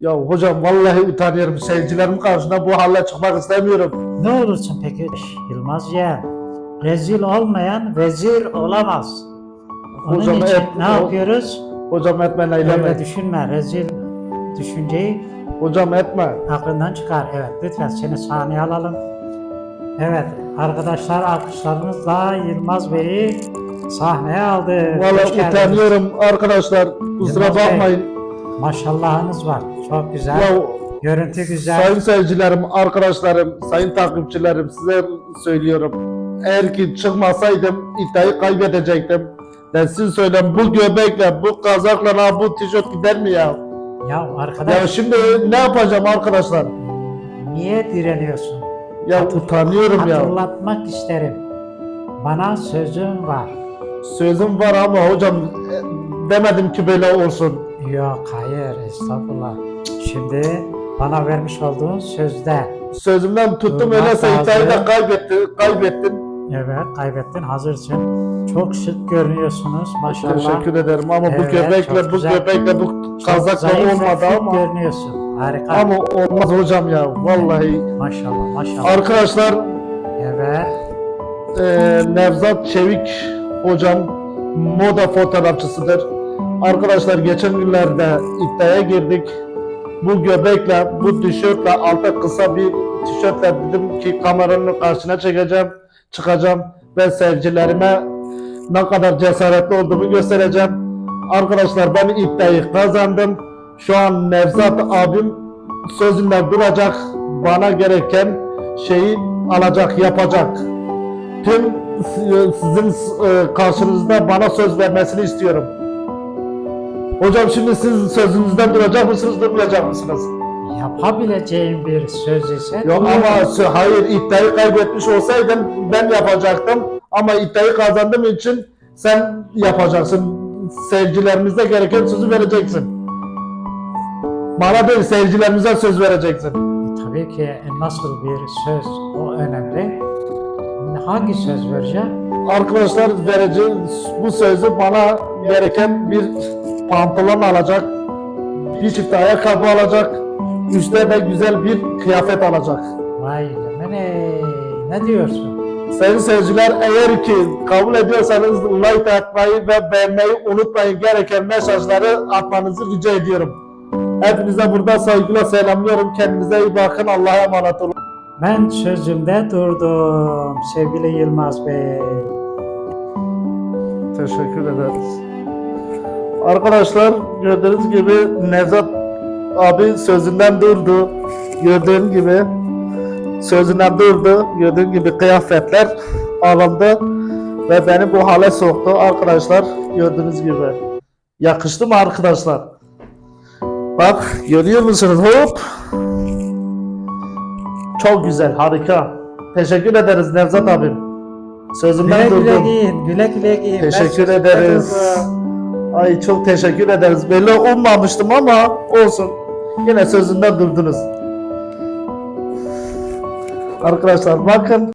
Ya hocam vallahi utanıyorum. Seyircilerim karşısında bu halle çıkmak istemiyorum. Ne olursun peki Yılmaz ya? Rezil olmayan vezir olamaz. Onun Hocam, için evet, ne o- yapıyoruz? Hocam etme Öyle eyleme. düşünme. Rezil düşünceyi Hocam etme. aklından çıkar. Evet lütfen seni sahneye alalım. Evet arkadaşlar alkışlarınızla Yılmaz Bey'i sahneye aldı. Geldiniz. utanıyorum arkadaşlar. Kusura Yılmaz Bey. Maşallahınız var. Çok güzel. Ya Görüntü güzel. sayın seyircilerim, arkadaşlarım, sayın takipçilerim size söylüyorum. Eğer ki çıkmasaydım iddiayı kaybedecektim. Ben size söyleyeyim bu göbekle, bu kazakla, bu tişört gider mi ya? Ya arkadaş Ya şimdi ne yapacağım arkadaşlar? niye direniyorsun? Ya utanıyorum ya. Hatırlatmak isterim. Bana sözüm var. Sözüm var ama hocam e, demedim ki böyle olsun. Yok hayır estağfurullah. Şimdi bana vermiş olduğun sözde. Sözümden tuttum Durmak öyleyse iddiayı da lazım. kaybetti, kaybettin. Evet kaybettin hazırsın. Çok şık görünüyorsunuz maşallah. Teşekkür ederim ama bu Evet, çok bu güzel. göbekle, bu kazakla zayıf ve olmadı fit ama görünüyorsun. Harika. ama olmaz hocam ya vallahi. Maşallah maşallah. Arkadaşlar evet. e, Nevzat Çevik hocam moda fotoğrafçısıdır. Arkadaşlar geçen günlerde iddiaya girdik. Bu göbekle, bu tişörtle, altta kısa bir tişörtle dedim ki kameranın karşısına çekeceğim, çıkacağım ve seyircilerime ne kadar cesaretli olduğumu göstereceğim. Arkadaşlar ben iddiayı kazandım. Şu an Nevzat abim sözünde duracak. Bana gereken şeyi alacak, yapacak. Tüm sizin e, karşınızda bana söz vermesini istiyorum. Hocam şimdi siz sözünüzden duracak mısınız, durmayacak mısınız? Yapabileceğin bir söz ise Yok ama hayır iddiayı kaybetmiş olsaydım ben yapacaktım. Ama iddiayı kazandığım için sen yapacaksın. Seyircilerimize gereken sözü vereceksin. Bana değil seyircilerimize söz vereceksin. Tabii ki nasıl bir söz o önemli. Hangi söz vereceğim? Arkadaşlar vereceğim bu sözü bana gereken bir pantolon alacak. Bir çift ayakkabı alacak. Üstüne de güzel bir kıyafet alacak. Vay lemene ne diyorsun? Sayın seyirciler eğer ki kabul ediyorsanız like atmayı ve beğenmeyi unutmayın. Gereken mesajları atmanızı rica ediyorum. Hepinize burada saygıyla selamlıyorum. Kendinize iyi bakın. Allah'a emanet olun. Ben sözümde durdum sevgili Yılmaz Bey. Teşekkür ederiz. Arkadaşlar gördüğünüz gibi Nevzat abi sözünden durdu. Gördüğün gibi sözünden durdu. Gördüğün gibi kıyafetler alındı ve beni bu hale soktu arkadaşlar. Gördüğünüz gibi. Yakıştı mı arkadaşlar? Bak görüyor musunuz? Hop. Çok güzel, harika. Teşekkür ederiz Nevzat abim. Sözümden Güle güle durdum. giyin, güle güle giyin. Ben Teşekkür sözümde ederiz. Ay çok teşekkür ederiz. Böyle ummamıştım ama olsun. Yine sözünde durdunuz. Arkadaşlar bakın